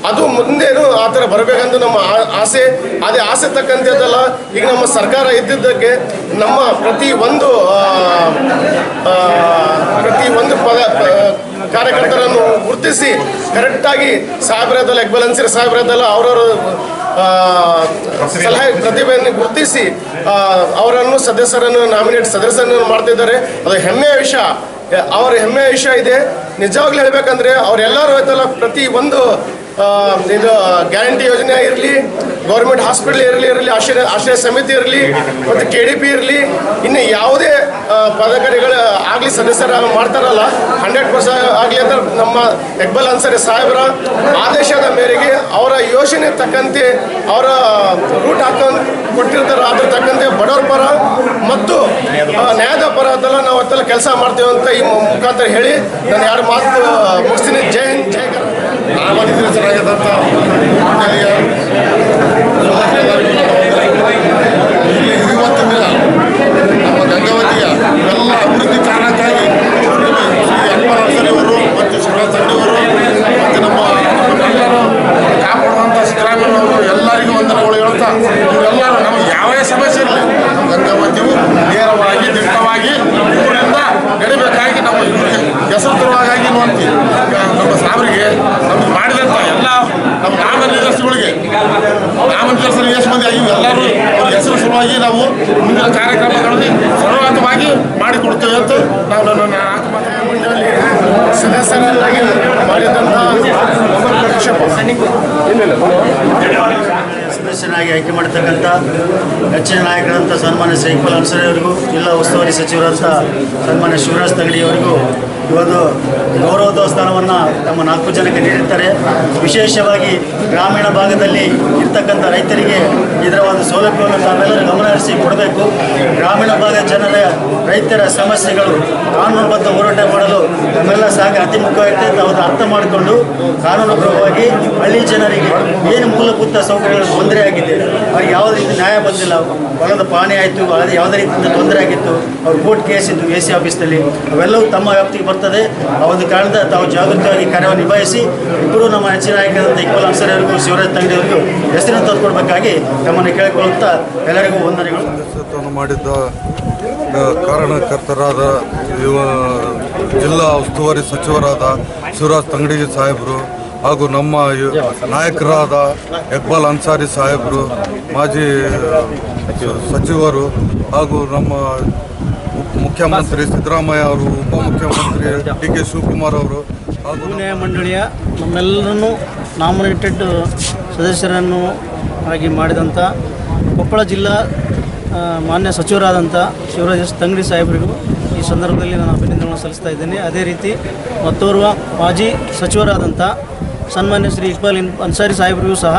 S8: ಅದು ಮುಂದೇನು ಆ ಥರ ಬರಬೇಕಂತ ನಮ್ಮ ಆಸೆ. ಅದೇ ಆಸೆ ತಕ್ಕಂಥದ್ದಲ್ಲ, ಈಗ ನಮ್ಮ ಸರ್ಕಾರ ಇದ್ದಿದ್ದಕ್ಕೆ ನಮ್ಮ ಪ್ರತಿ ಒಂದು ಪ್ರತಿ ಒಂದು ಪದ ಕಾರ್ಯಕರ್ತರನ್ನು ಗುರುತಿಸಿ ಕರೆಕ್ಟಾಗಿ ಸಾಹೇಬ್ರದಲ್ಲ ಇಕ್ಬಲ್ ಅನ್ಸಿರ್ ಸಾಹೇಬ್ರದಲ್ಲ ಅವರವರು ಸಲಹೆ, ಪ್ರತಿಭೆಯನ್ನು ಗುರುತಿಸಿ ಅವರನ್ನು ಸದಸ್ಯರನ್ನು, ನಾಮಿನೇಟ್ ಸದಸ್ಯರನ್ನು ಮಾಡ್ತಿದ್ದಾರೆ. ಅದು ಹೆಮ್ಮೆಯ ವಿಷಯ. ಅವರ ಹೆಮ್ಮೆಯ ವಿಷಯ ಇದೆ. ನಿಜವಾಗ್ಲೂ ಹೇಳ್ಬೇಕಂದ್ರೆ ಅವರೆಲ್ಲರೂ ಆಯ್ತಲ್ಲ, ಪ್ರತಿ ಒಂದು ಇದು ಗ್ಯಾರಂಟಿ ಯೋಜನೆ ಇರಲಿ, ಗೌರ್ಮೆಂಟ್ ಹಾಸ್ಪಿಟಲ್ ಇರಲಿ ಇರಲಿ, ಆಶ್ರಯ ಆಶ್ರಯ ಸಮಿತಿ ಇರಲಿ, ಮತ್ತು ಕೆ ಡಿ ಪಿ ಇರಲಿ, ಇನ್ನು ಯಾವುದೇ ಪದಕಾರಿಗಳು ಆಗಲಿ ಸದಸ್ಯರ ಮಾಡ್ತಾರಲ್ಲ ಹಂಡ್ರೆಡ್ ಪರ್ಸೆಂಟ್ ಆಗಲಿ ಅಂತ ನಮ್ಮ ಹೆಗ್ಬಲ್ ಅನ್ಸರಿ ಸಾಹೇಬರ ಆದೇಶದ ಮೇರೆಗೆ ಅವರ ಯೋಜನೆ ತಕ್ಕಂತೆ ಅವರ ರೂಟ್ ಹಾಕೊಂಡು ಕೊಟ್ಟಿರ್ತಾರೆ, ಅದ್ರ ತಕ್ಕಂತೆ ಬಡವರ ಪರ ಮತ್ತು ನ್ಯಾಯದ ಪರ ಅದೆಲ್ಲ ನಾವು ಅದೆಲ್ಲ ಕೆಲಸ ಮಾಡ್ತೀವಿ ಅಂತ ಈ ಮುಖಾಂತರ ಹೇಳಿ, ನಾನು ಯಾರು ಮಾತು ಮುಗಿಸ್ತೀನಿ. ಜೈ ಹಿಂದ್, ಜೈ ಕರ್ನಾಟಕ
S9: ನಾಮನಿದ್ರೆ ಚೆನ್ನಾಗಿದ್ದಂಥ ಜಿಲ್ಲೆಯ ಇಲ್ಲಿ ಇವತ್ತಿನ ದಿನ ನಮ್ಮ ಗಂಗಾವತಿಯ ಎಲ್ಲ ಅಭಿವೃದ್ಧಿ ಕಾರಣಕ್ಕಾಗಿ ಶ್ರೀ ಅಕ್ಬರ್ ಅವರು ಮತ್ತು ಶಿವರಾಜ್ ತಂಗಡಿಯವರು ಮತ್ತು ನಮ್ಮ ನಮ್ಮೆಲ್ಲರೂ ಕಾಪಾಡುವಂಥ ಸಿದ್ದರಾಮಯ್ಯವರು ಎಲ್ಲರಿಗೂ ವಂದನೆಗಳು ಹೇಳ್ತಾ ಇವರೆಲ್ಲರೂ ನಮಗೆ ಯಾವೇ ಸಮಸ್ಯೆ ಇರಲಿ ನಮ್ಮ ಗಂಗಾವತಿಯು ನೇರವಾಗಿ ದಿಟ್ಟವಾಗಿ ಇವರಿಂದ ನಡಿಬೇಕಾಗಿ ನಮ್ಮ ಇವರಿಗೆ ಹೆಸರು ತರುವಾಗಾಗಿ ನೋಡ್ತಿ ನಮ್ಮ ಸಾವಿರಿಗೆ ನಮ್ಗೆ ಮಾಡಿದಂಥ ಎಲ್ಲ ನಮ್ಮ ನಾಮ ನಿರ್ದೇಶನಗಳಿಗೆ ನಾಮ ನಿರ್ದೇಶನ ಎಷ್ಟು ಮಂದಿ ಆಗಿವಿ ಎಲ್ಲರೂ ಅವ್ರ ಹೆಸರು ಸಲುವಾಗಿ ನಾವು ಮುಂದಿನ ಕಾರ್ಯಕ್ರಮಗಳಲ್ಲಿ ಸರ್ವಾಂಗವಾಗಿ ಮಾಡಿಕೊಡ್ತೇವೆ ಅಂತ ನಾವು ನನ್ನ ನಾಲ್ಕು ಮಾತುಗಳ ಮಂಡಳಿ
S8: ಸದಸ್ಯರನ್ನಾಗಿ ಮಾಡಿದಂಥ ಒಬ್ಬ ಪರೀಕ್ಷೆ
S10: ಸದಸ್ಯನಾಗಿ ಆಯ್ಕೆ ಮಾಡತಕ್ಕಂಥ ನೆಚ್ಚಿನ ನಾಯಕರಂಥ ಸನ್ಮಾನ್ಯ ಶ್ರೀ ಇಕ್ಬಾಲ್ ಅನ್ಸರಿ ಅವರಿಗೂ ಜಿಲ್ಲಾ ಉಸ್ತುವಾರಿ ಸಚಿವರಂಥ ಸನ್ಮಾನ್ಯ ಶಿವರಾಜ್ ತಗಳಿಯವರಿಗೂ ಇವತ್ತು ಗೌರವ ಸ್ಥಾನವನ್ನು ತಮ್ಮ ನಾಲ್ಕು ಜನಕ್ಕೆ ನೀಡಿರ್ತಾರೆ. ವಿಶೇಷವಾಗಿ ಗ್ರಾಮೀಣ ಭಾಗದಲ್ಲಿ ಇರ್ತಕ್ಕಂಥ ರೈತರಿಗೆ ಇದರ ಒಂದು ಸೌಲಭ್ಯವನ್ನು ತಾವೆಲ್ಲರೂ ಗಮನ ಹರಿಸಿ ಕೊಡಬೇಕು. ಗ್ರಾಮೀಣ ಭಾಗದ ಜನರ ರೈತರ ಸಮಸ್ಯೆಗಳು ಕಾನೂನುಬದ್ಧ ಹೋರಾಟ ಮಾಡಲು ನಮ್ಮೆಲ್ಲ ಸಾಗ ಅತಿ ಮುಖ್ಯವಾಗಿದೆ ತಾವು ಅರ್ಥ ಮಾಡಿಕೊಂಡು ಕಾನೂನುಬದ್ಧವಾಗಿ ಹಳ್ಳಿ ಜನರಿಗೆ ಏನು ಮೂಲಭೂತ ಸೌಕರ್ಯಗಳು ತೊಂದರೆ ಆಗಿದೆ ಅವ್ರಿಗೆ ಯಾವುದೇ ರೀತಿ ನ್ಯಾಯ ಬಂದಿಲ್ಲ. ಹೊಲದ ಪಾಣಿ ಆಯಿತು ಯಾವುದೇ ರೀತಿಯಿಂದ ತೊಂದರೆ ಆಗಿತ್ತು. ಅವ್ರು ಕೋರ್ಟ್ ಕೇಸ್ ಇತ್ತು ಎ ಸಿ ಆಫೀಸ್ನಲ್ಲಿ. ಅವೆಲ್ಲವೂ ತಮ್ಮ ವ್ಯಾಪ್ತಿಗೆ ಬರ್ತದೆ. ಆ ಒಂದು ಕಾರಣದ ತಾವು ಜಾಗೃತವಾಗಿ ಕಾರ್ಯವನ್ನು ನಿಭಾಯಿಸಿ, ಇಬ್ಬರು ನಮ್ಮ ನೆಚ್ಚಿನ ನಾಯಕರಾದಂಥ ಇಕ್ಬಾಲ್ ಅನ್ಸರಿ ಅವರಿಗೂ, ಶಿವರಾಜ್ ತಂಗಡಿ ಅವರಿಗೂ ಹೆಸರನ್ನು ತಂದುಕೊಡ್ಬೇಕಾಗಿ ತಮ್ಮನ್ನು ಕೇಳಿಕೊಳ್ಳುತ್ತಾ ಎಲ್ಲರಿಗೂ ವಂದನೆಗಳು.
S9: ಮಾಡಿದ್ದ ಕಾರಣಕರ್ತರಾದ ಯುವ ಜಿಲ್ಲಾ ಉಸ್ತುವಾರಿ ಸಚಿವರಾದ ಶಿವರಾಜ್ ತಂಗಡಿ ಸಾಹೇಬರು ಹಾಗೂ ನಮ್ಮ ನಾಯಕರಾದ ಇಕ್ಬಾಲ್ ಅನ್ಸಾರಿ ಸಾಹೇಬರು, ಮಾಜಿ ಸಚಿವರು ಹಾಗೂ ನಮ್ಮ ಮುಖ್ಯಮಂತ್ರಿ ಸಿದ್ದರಾಮಯ್ಯ ಅವರು ಉಪಮುಖ್ಯಮಂತ್ರಿ ಡಿ ಕೆ ಶಿವಕುಮಾರ್ ಅವರು ಹಾಗೂ
S10: ನ್ಯಾಯ ಮಂಡಳಿಯ ನಮ್ಮೆಲ್ಲರನ್ನು ನಾಮಿನೇಟೆಡ್ ಸದಸ್ಯರನ್ನು ಆಗಿ ಮಾಡಿದಂಥ ಕೊಪ್ಪಳ ಜಿಲ್ಲಾ ಮಾನ್ಯ ಸಚಿವರಾದಂಥ ಶಿವರಾಜ್ ಎಸ್ ತಂಗಡಿ ಸಾಹೇಬರಿಗೂ ಈ ಸಂದರ್ಭದಲ್ಲಿ ನಾನು ಅಭಿನಂದನೆಗಳನ್ನು ಸಲ್ಲಿಸ್ತಾ ಇದ್ದೇನೆ. ಅದೇ ರೀತಿ ಮತ್ತೋರ್ವ ಮಾಜಿ ಸಚಿವರಾದಂಥ ಸನ್ಮಾನ್ಯ ಶ್ರೀ ಇಕ್ಬಾಲ್ ಇನ್ ಅನ್ಸಾರಿ ಸಾಹೇಬರಿಗೂ ಸಹ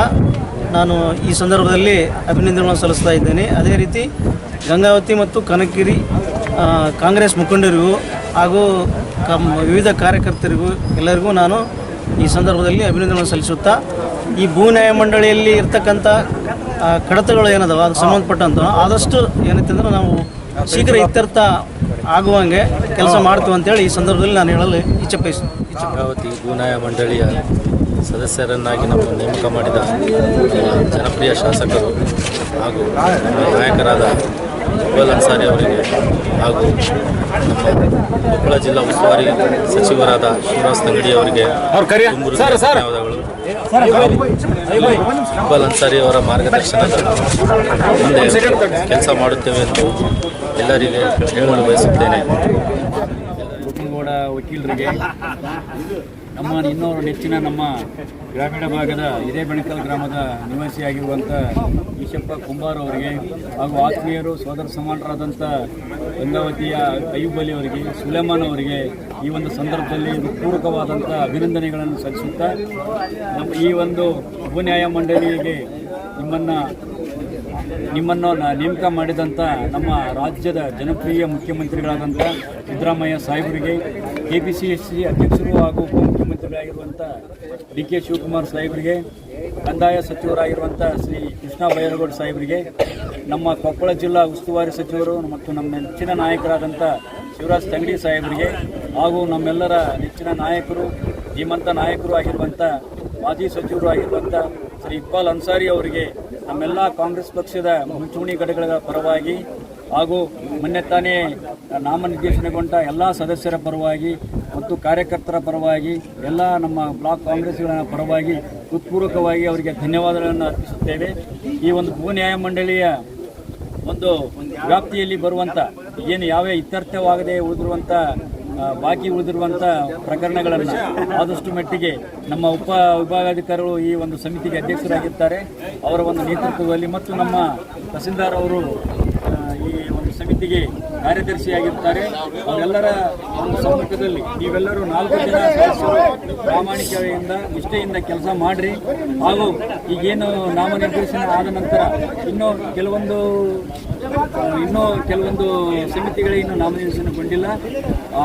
S10: ನಾನು ಈ ಸಂದರ್ಭದಲ್ಲಿ ಅಭಿನಂದನೆಗಳನ್ನು ಸಲ್ಲಿಸ್ತಾ ಇದ್ದೇನೆ. ಅದೇ ರೀತಿ ಗಂಗಾವತಿ ಮತ್ತು ಕನಕಗಿರಿ ಆ, ಕಾಂಗ್ರೆಸ್ ಮುಖಂಡರಿಗೂ ಹಾಗೂ ವಿವಿಧ ಕಾರ್ಯಕರ್ತರಿಗೂ ಎಲ್ಲರಿಗೂ ನಾನು ಈ ಸಂದರ್ಭದಲ್ಲಿ ಅಭಿನಂದನೆ ಸಲ್ಲಿಸುತ್ತಾ, ಈ ಭೂ ನ್ಯಾಯ ಮಂಡಳಿಯಲ್ಲಿ ಇರ್ತಕ್ಕಂಥ
S11: ಕಡತಗಳು ಏನದವ, ಅದು ಸಂಬಂಧಪಟ್ಟಂತ ಆದಷ್ಟು ಏನೈತೆ ನಾವು ಶೀಘ್ರ ಇತ್ಯರ್ಥ ಆಗುವಂಗೆ ಕೆಲಸ ಮಾಡ್ತೀವಿ ಅಂತೇಳಿ ಈ ಸಂದರ್ಭದಲ್ಲಿ ನಾನು ಹೇಳಲು ಇಚ್ಛೆ ಬಯಸ್
S12: ಭೂ ಭೂನಾಯ ಮಂಡಳಿಯ ಸದಸ್ಯರನ್ನಾಗಿ ನಮ್ಮ ನೇಮಕ ಮಾಡಿದ ಜನಪ್ರಿಯ ಶಾಸಕರು ಹಾಗೂ ನಾಯಕರಾದ ಇಕ್ಬಾಲ್ ಅನ್ಸಾರಿ ಅವರಿಗೆ ಹಾಗೂ ನಮ್ಮ ಕೊಪ್ಪಳ ಜಿಲ್ಲಾ ಉಸ್ತುವಾರಿ ಸಚಿವರಾದ ಶ್ರೀನಿವಾಸ್ ತಂಗಡಿ ಅವರಿಗೆ ಧನ್ಯವಾದಗಳು. ಇಕ್ಬಾಲ್ ಅನ್ಸಾರಿ ಅವರ ಮಾರ್ಗದರ್ಶನ ಮುಂದೆ ಕೆಲಸ ಮಾಡುತ್ತೇವೆ ಎಂದು ಎಲ್ಲರಿಗೆ ಹೇಳಲು ಬಯಸುತ್ತೇನೆ.
S13: ವಕೀಲರಿಗೆ ನಮ್ಮ ಇನ್ನೋರು ನೆಚ್ಚಿನ ನಮ್ಮ ಗ್ರಾಮೀಣ ಭಾಗದ ಇದೇ ಬೆಣಕಲ್ ಗ್ರಾಮದ ನಿವಾಸಿಯಾಗಿರುವಂಥ ಈಶಪ್ಪ ಕುಂಬಾರ್ ಅವರಿಗೆ ಹಾಗೂ ಆತ್ಮೀಯರು, ಸೋದರ ಸಮಾನರಾದಂಥ ಗಂಗಾವತಿಯ ಅಯ್ಯೂಬ್ ಅಲಿ ಅವರಿಗೆ, ಸುಲೇಮಾನ್ ಅವರಿಗೆ ಈ ಒಂದು ಸಂದರ್ಭದಲ್ಲಿ ಪೂರಕವಾದಂಥ ಅಭಿನಂದನೆಗಳನ್ನು ಸಲ್ಲಿಸುತ್ತಾ ನಮ್ಮ ಈ ಒಂದು ಉಪನ್ಯಾಯ ಮಂಡಳಿಗೆ ನಿಮ್ಮನ್ನು ನಿಮ್ಮನ್ನು ನೇಮಕ ಮಾಡಿದಂಥ ನಮ್ಮ ರಾಜ್ಯದ ಜನಪ್ರಿಯ ಮುಖ್ಯಮಂತ್ರಿಗಳಾದಂಥ ಸಿದ್ದರಾಮಯ್ಯ ಸಾಹೇಬರಿಗೆ K P C S C ಅಧ್ಯಕ್ಷರು ಹಾಗೂ ಉಪಮುಖ್ಯಮಂತ್ರಿಗಳಾಗಿರುವಂಥ ಡಿ ಕೆ ಶಿವಕುಮಾರ್ ಸಾಹೇಬರಿಗೆ, ಕಂದಾಯ ಸಚಿವರಾಗಿರುವಂಥ ಶ್ರೀ ಕೃಷ್ಣ ಬೈರೇಗೌಡ ಸಾಹೇಬರಿಗೆ, ನಮ್ಮ ಕೊಪ್ಪಳ ಜಿಲ್ಲಾ ಉಸ್ತುವಾರಿ ಸಚಿವರು ಮತ್ತು ನಮ್ಮ ನೆಚ್ಚಿನ ನಾಯಕರಾದಂಥ ಶಿವರಾಜ್ ತಂಗಡಿ ಸಾಹೇಬರಿಗೆ ಹಾಗೂ ನಮ್ಮೆಲ್ಲರ ನೆಚ್ಚಿನ ನಾಯಕರು, ಧೀಮಂತ ನಾಯಕರು ಆಗಿರುವಂಥ ಮಾಜಿ ಸಚಿವರು ಆಗಿರುವಂಥ ಶ್ರೀ ಇಕ್ಬಾಲ್ ಅನ್ಸಾರಿ ಅವರಿಗೆ ನಮ್ಮೆಲ್ಲ ಕಾಂಗ್ರೆಸ್ ಪಕ್ಷದ ಮುಂಚೂಣಿ ಘಟಕಗಳ ಪರವಾಗಿ ಹಾಗೂ ಮೊನ್ನೆ ತಾನೇ ನಾಮನಿರ್ದೇಶನಗೊಂಡ ಎಲ್ಲ ಸದಸ್ಯರ ಪರವಾಗಿ ಮತ್ತು ಕಾರ್ಯಕರ್ತರ ಪರವಾಗಿ ಎಲ್ಲ ನಮ್ಮ ಬ್ಲಾಕ್ ಕಾಂಗ್ರೆಸ್ಗಳ ಪರವಾಗಿ ಹೃತ್ಪೂರ್ವಕವಾಗಿ ಅವರಿಗೆ ಧನ್ಯವಾದಗಳನ್ನು ಅರ್ಪಿಸುತ್ತೇವೆ. ಈ ಒಂದು ಭೂ ನ್ಯಾಯ ಮಂಡಳಿಯ ಒಂದು ವ್ಯಾಪ್ತಿಯಲ್ಲಿ ಬರುವಂಥ ಏನು ಯಾವ ಇತ್ಯರ್ಥವಾಗದೆ ಉಳಿದಿರುವಂಥ ಬಾಕಿ ಉಳಿದಿರುವಂಥ ಪ್ರಕರಣಗಳನ್ನು ಆದಷ್ಟು ಮಟ್ಟಿಗೆ ನಮ್ಮ ಉಪ ವಿಭಾಗಾಧಿಕಾರಿಗಳು ಈ ಒಂದು ಸಮಿತಿಗೆ ಅಧ್ಯಕ್ಷರಾಗಿರ್ತಾರೆ. ಅವರ ಒಂದು ನೇತೃತ್ವದಲ್ಲಿ ಮತ್ತು ನಮ್ಮ ತಹಸೀಲ್ದಾರ್ ಅವರು ಸಮಿತಿಗೆ ಕಾರ್ಯದರ್ಶಿಯಾಗಿರ್ತಾರೆ ಅವರೆಲ್ಲರ ಒಂದು ಸಮ್ಮುಖದಲ್ಲಿ ನೀವೆಲ್ಲರೂ ನಾಲ್ಕು ಜನ ಸದಸ್ಯರು ಪ್ರಾಮಾಣಿಕತೆಯಿಂದ ನಿಷ್ಠೆಯಿಂದ ಕೆಲಸ ಮಾಡಿರಿ. ಹಾಗೂ ಈಗೇನು ನಾಮನಿರ್ದೇಶನ ಆದ ನಂತರ ಇನ್ನೂ ಕೆಲವೊಂದು ಇನ್ನೂ ಕೆಲವೊಂದು ಸಮಿತಿಗಳೇ ಇನ್ನೂ ನಾಮನಿರ್ದೇಶನಗೊಂಡಿಲ್ಲ.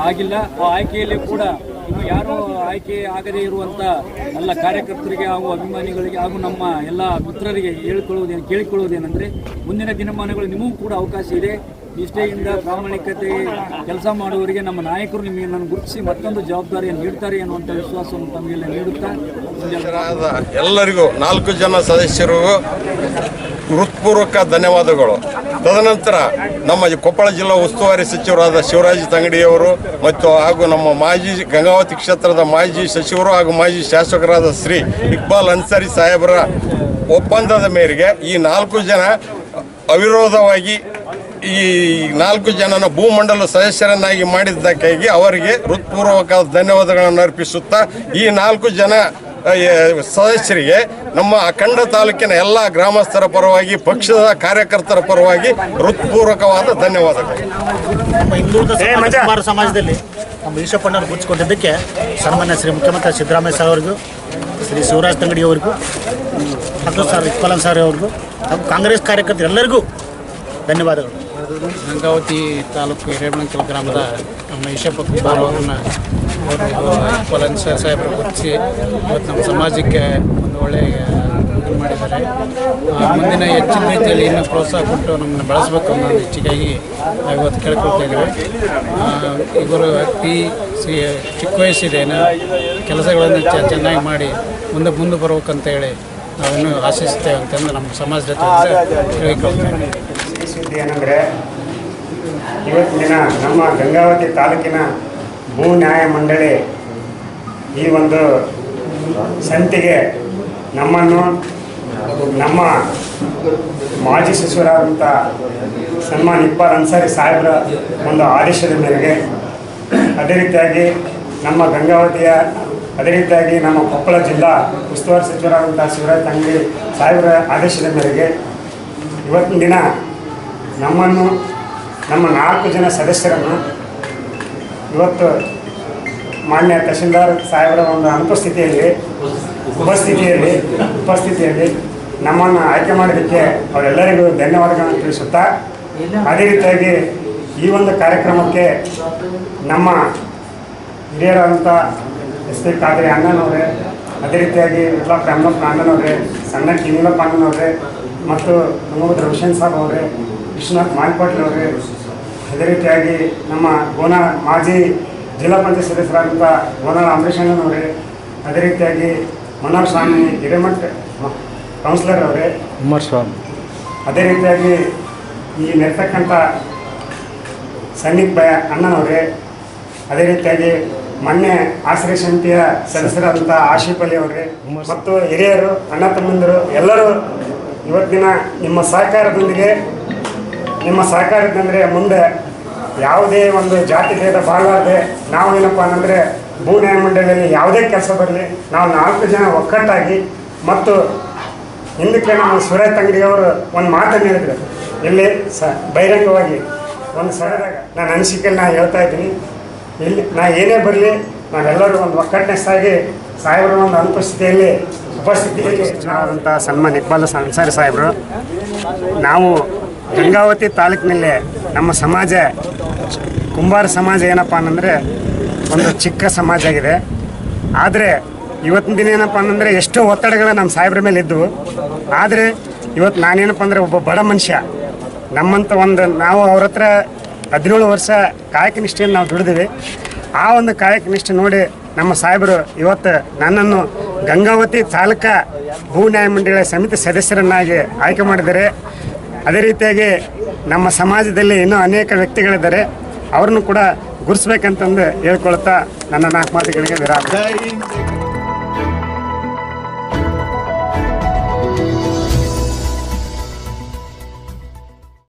S13: ಆಗಿಲ್ಲ. ಆ ಆಯ್ಕೆಯಲ್ಲಿ ಕೂಡ ಇನ್ನು ಯಾರು ಆಯ್ಕೆ ಆಗದೇ ಇರುವಂಥ ಎಲ್ಲ ಕಾರ್ಯಕರ್ತರಿಗೆ ಹಾಗೂ ಅಭಿಮಾನಿಗಳಿಗೆ ಹಾಗೂ ನಮ್ಮ ಎಲ್ಲ ಮಿತ್ರರಿಗೆ ಹೇಳಿಕೊಳ್ಳುವುದೇನು, ಕೇಳಿಕೊಳ್ಳುವುದೇನೆಂದರೆ ಮುಂದಿನ ದಿನಮಾನಗಳು ನಿಮಗೂ ಕೂಡ ಅವಕಾಶ ಇದೆ. ನಿಷ್ಠೆಯಿಂದ ಪ್ರಾಮಾಣಿಕತೆ ಕೆಲಸ ಮಾಡುವವರಿಗೆ ನಮ್ಮ ನಾಯಕರು ನಿಮಗೆ ನಾನು ಗುರುತಿಸಿ ಮತ್ತೊಂದು ಜವಾಬ್ದಾರಿಯನ್ನು ನೀಡ್ತಾರೆ ಅನ್ನುವಂಥ ವಿಶ್ವಾಸವನ್ನು ತಮಗೆಲ್ಲ ನೀಡುತ್ತಾ
S14: ಎಲ್ಲರಿಗೂ, ನಾಲ್ಕು ಜನ ಸದಸ್ಯರಿಗೂ ಹೃತ್ಪೂರ್ವಕ ಧನ್ಯವಾದಗಳು. ತದನಂತರ ನಮ್ಮ ಕೊಪ್ಪಳ ಜಿಲ್ಲಾ ಉಸ್ತುವಾರಿ ಸಚಿವರಾದ ಶಿವರಾಜ್ ತಂಗಡಿಯವರು ಮತ್ತು ಹಾಗೂ ನಮ್ಮ ಮಾಜಿ ಗಂಗಾವತಿ ಕ್ಷೇತ್ರದ ಮಾಜಿ ಸಚಿವರು ಹಾಗೂ ಮಾಜಿ ಶಾಸಕರಾದ ಶ್ರೀ ಇಕ್ಬಾಲ್ ಅನ್ಸಾರಿ ಸಾಹೇಬರ ಒಪ್ಪಂದದ ಮೇರೆಗೆ ಈ ನಾಲ್ಕು ಜನ ಅವಿರೋಧವಾಗಿ ಈ ನಾಲ್ಕು ಜನನ ಭೂಮಂಡಲ ಸದಸ್ಯರನ್ನಾಗಿ ಮಾಡಿದ್ದಕ್ಕಾಗಿ ಅವರಿಗೆ ಹೃತ್ಪೂರ್ವಕ ಧನ್ಯವಾದಗಳನ್ನು ಅರ್ಪಿಸುತ್ತಾ ಈ ನಾಲ್ಕು ಜನ ಸದಸ್ಯರಿಗೆ ನಮ್ಮ ಅಖಂಡ ತಾಲೂಕಿನ ಎಲ್ಲ ಗ್ರಾಮಸ್ಥರ ಪರವಾಗಿ ಪಕ್ಷದ ಕಾರ್ಯಕರ್ತರ ಪರವಾಗಿ ಹೃತ್ಪೂರ್ವಕವಾದ ಧನ್ಯವಾದಗಳು.
S11: ಸಮಾಜದಲ್ಲಿ ನಮ್ಮ ಈಶಪ್ಪಣ್ಣವ್ರು ಗುರುತಿಸಿಕೊಂಡಿದ್ದಕ್ಕೆ ಸನ್ಮಾನ್ಯ ಶ್ರೀ ಮುಖ್ಯಮಂತ್ರಿ ಸಿದ್ದರಾಮಯ್ಯ ಸರ್ ಅವರಿಗೂ ಶ್ರೀ ಶಿವರಾಜ್ ತಂಗಡಿ ಅವರಿಗೂ ಮತ್ತು ಸರ್ ಇಕ್ಬಾಲನ್ ಸರ್ ಅವ್ರಿಗೂ ಹಾಗೂ ಕಾಂಗ್ರೆಸ್ ಕಾರ್ಯಕರ್ತರು ಎಲ್ಲರಿಗೂ ಧನ್ಯವಾದಗಳು.
S13: ಗಂಗಾವತಿ ತಾಲೂಕು ಹಿರೇಬಣಕಲ್ ಗ್ರಾಮದ ನಮ್ಮ ಈಶಪ್ಪ ಕುಮಾರ್ ಅವರನ್ನು ಅವರು ಪಲನ್ ಸರ್ ಸಾಹೇಬರು ಗುರುತಿಸಿ ಇವತ್ತು ನಮ್ಮ ಸಮಾಜಕ್ಕೆ ಒಂದು ಒಳ್ಳೆಯ ಇದು ಮಾಡಿದ್ದಾರೆ. ಮುಂದಿನ ಹೆಚ್ಚಿನ ರೀತಿಯಲ್ಲಿ ಇನ್ನೂ ಪ್ರೋತ್ಸಾಹ ಕೊಟ್ಟು ನಮ್ಮನ್ನು ಬೆಳೆಸಬೇಕು ಅನ್ನೋ ಹೆಚ್ಚಿಗಾಗಿ ನಾವು ಇವತ್ತು ಕೇಳ್ಕೊಳ್ತಾ ಇದ್ದೇವೆ. ಇವರು ವ್ಯಕ್ತಿ ಸಿ, ಚಿಕ್ಕ ವಯಸ್ಸಿದೇನು ಕೆಲಸಗಳನ್ನು ಚೆನ್ನಾಗಿ ಮಾಡಿ ಮುಂದೆ ಮುಂದೆ ಬರ್ಬೇಕಂತ ಹೇಳಿ ನಾವಿನ್ನೂ ಆಶಿಸ್ತೇವೆ ಅಂತಂದು ನಮ್ಮ ಸಮಾಜದ ಕೇಳಿಕೊಳ್ತೇವೆ
S15: ಸುದ್ದಿ ಏನಂದರೆ ಇವತ್ತಿನ ದಿನ ನಮ್ಮ ಗಂಗಾವತಿ ತಾಲೂಕಿನ ಭೂ ನ್ಯಾಯ ಮಂಡಳಿ ಈ ಒಂದು ಸಂತಿಗೆ ನಮ್ಮನ್ನು, ನಮ್ಮ ಮಾಜಿ ಸಚಿವರಾದಂಥ ಸನ್ಮಾನ್ ಇಕ್ಬಾಲ್ ಅನ್ಸಾರಿ ಸಾಹೇಬರ ಒಂದು ಆದೇಶದ ಮೇರೆಗೆ ಅದೇ ರೀತಿಯಾಗಿ ನಮ್ಮ ಗಂಗಾವತಿಯ, ಅದೇ ರೀತಿಯಾಗಿ ನಮ್ಮ ಕೊಪ್ಪಳ ಜಿಲ್ಲಾ ಉಸ್ತುವಾರಿ ಸಚಿವರಾದಂಥ ಶಿವರಾಜ್ ತಂಗಿ ಸಾಹೇಬರ ಆದೇಶದ ಮೇರೆಗೆ ಇವತ್ತಿನ ದಿನ ನಮ್ಮನ್ನು, ನಮ್ಮ ನಾಲ್ಕು ಜನ ಸದಸ್ಯರನ್ನು ಇವತ್ತು ಮಾನ್ಯ ತಹಶೀಲ್ದಾರ್ ಸಾಹೇಬರ ಒಂದು ಅನುಪಸ್ಥಿತಿಯಲ್ಲಿ, ಉಪಸ್ಥಿತಿಯಲ್ಲಿ ಉಪಸ್ಥಿತಿಯಲ್ಲಿ ನಮ್ಮನ್ನು ಆಯ್ಕೆ ಮಾಡೋದಕ್ಕೆ ಅವರೆಲ್ಲರಿಗೂ ಧನ್ಯವಾದಗಳನ್ನು ತಿಳಿಸುತ್ತಾ, ಅದೇ ರೀತಿಯಾಗಿ ಈ ಒಂದು ಕಾರ್ಯಕ್ರಮಕ್ಕೆ ನಮ್ಮ ಹಿರಿಯರಾದಂಥ ಎಸ್ ಪಿ ಖಾದ್ರಿ ಅಣ್ಣನವರೇ, ಅದೇ ರೀತಿಯಾಗಿ ವಿಟ್ಲಾ ಅಣ್ಣಪ್ಪ ಅಣ್ಣನವರೇ ಸಣ್ಣ ಕಿಂಗ್ಲಪ್ಪ ಅಣ್ಣನವರೇ ಮತ್ತು ನಮ್ಮ ರವಿಶನ್ ಸಾಬ್ ಅವರೇ ವಿಶ್ವನಾಥ್ ಮಾಲ್ಪಾಟ್ಲ್ ಅವರೇ ಅದೇ ರೀತಿಯಾಗಿ ನಮ್ಮ ಗೋನ ಮಾಜಿ ಜಿಲ್ಲಾ ಪಂಚಾಯತ್ ಸದಸ್ಯರಾದಂಥ ಗೋನಾಳ ಅಂಬರೀಷಣ್ಣನವರೇ ಅದೇ ರೀತಿಯಾಗಿ ಮನೋಹರ್ ಸ್ವಾಮಿ ಹಿರೇಮಠ ಕೌನ್ಸಿಲರ್ ಅವರೇ. ಅದೇ ರೀತಿಯಾಗಿ ಈ ನೆರ್ತಕ್ಕಂಥ ಸನ್ನಿಕ್ ಭಯ ಅಣ್ಣನವರೇ ಅದೇ ರೀತಿಯಾಗಿ ಮೊನ್ನೆ ಆಶ್ರಯ ಸಮಿತಿಯ ಸದಸ್ಯರಾದಂಥ ಆಶೀಫ್ ಅಲಿ ಅವರೇ ಮತ್ತು ಹಿರಿಯರು ಅಣ್ಣ ತಮ್ಮಂದಿರು ಎಲ್ಲರೂ ಇವತ್ತಿನ ನಿಮ್ಮ ಸಹಕಾರದೊಂದಿಗೆ ನಿಮ್ಮ ಸಹಕಾರದಂದರೆ ಮುಂದೆ ಯಾವುದೇ ಒಂದು ಜಾತಿ ಭೇದ ನಾವೇನಪ್ಪ ನಾವು ಏನಪ್ಪ ಅಂದರೆ ಭೂ ನ್ಯಾಯಮಂಡಳಿಯಲ್ಲಿ ಯಾವುದೇ ಕೆಲಸ ಬರಲಿ, ನಾವು ನಾಲ್ಕು ಜನ ಒಕ್ಕಟ್ಟಾಗಿ ಮತ್ತು ಹಿಂದಕ್ಕೆ ನಮ್ಮ ಸುರೇಶ್ ತಂಗಡಿಯವರು ಒಂದು ಮಾತನ್ನು ಹೇಳಿದ್ರು. ಇಲ್ಲಿ ಸ ಬಹಿರಂಗವಾಗಿ ಒಂದು ಸರದಾಗ ನಾನು ಅನಿಸಿಕೆಯಲ್ಲಿ ನಾನು ಹೇಳ್ತಾ ಇದ್ದೀನಿ. ಇಲ್ಲಿ ನಾ ಏನೇ ಬರಲಿ, ನಾವೆಲ್ಲರೂ ಒಂದು ಒಕ್ಕಟ್ಟನೆಸ್ಸಾಗಿ ಸಾಹೇಬರ ಒಂದು ಅನುಪಸ್ಥಿತಿಯಲ್ಲಿ ಉಪಸ್ಥಿತಿಯಲ್ಲಿ ಆದಂಥ ಸನ್ಮಾನ್ ಇಕ್ಬಾಲ್ ಅನ್ಸಾರಿ ಸಾಹೇಬರು. ನಾವು ಗಂಗಾವತಿ ತಾಲೂಕಿನಲ್ಲಿ ನಮ್ಮ ಸಮಾಜ, ಕುಂಬಾರ ಸಮಾಜ ಏನಪ್ಪ ಅನ್ನಂದರೆ ಒಂದು ಚಿಕ್ಕ ಸಮಾಜ ಆಗಿದೆ. ಆದರೆ ಇವತ್ತಿನ ದಿನ ಏನಪ್ಪ ಅಂದ್ರೆ ಎಷ್ಟೋ ಒತ್ತಡಗಳು ನಮ್ಮ ಸಾಹೇಬ್ರ ಮೇಲೆ ಇದ್ದವು. ಆದರೆ ಇವತ್ತು ನಾನೇನಪ್ಪ ಅಂದರೆ ಒಬ್ಬ ಬಡ ಮನುಷ್ಯ. ನಮ್ಮಂಥ ಒಂದು ನಾವು ಅವ್ರ ಹತ್ರ ಹದಿನೇಳು ವರ್ಷ ಕಾಯಕ ನಿಷ್ಠೆಯನ್ನು ನಾವು ದುಡಿದಿವಿ. ಆ ಒಂದು ಕಾಯಕ ನಿಷ್ಠೆ ನೋಡಿ ನಮ್ಮ ಸಾಹೇಬರು ಇವತ್ತು ನನ್ನನ್ನು ಗಂಗಾವತಿ ತಾಲೂಕಾ ಭೂ ನ್ಯಾಯ ಮಂಡಳಿಯ ಸಮಿತಿ ಸದಸ್ಯರನ್ನಾಗಿ ಆಯ್ಕೆ ಮಾಡಿದ್ದಾರೆ. ಅದೇ ರೀತಿಯಾಗಿ ನಮ್ಮ ಸಮಾಜದಲ್ಲಿ ಇನ್ನೂ ಅನೇಕ ವ್ಯಕ್ತಿಗಳಿದ್ದಾರೆ. ಅವ್ರನ್ನು ಕೂಡ ಗುರುಸ್ಬೇಕಂತಂದು ಹೇಳ್ಕೊಳ್ತಾ ನನ್ನ ನಾಲ್ಕು ಮಾತುಗಳಿಗೆ ವಿರಾಮ.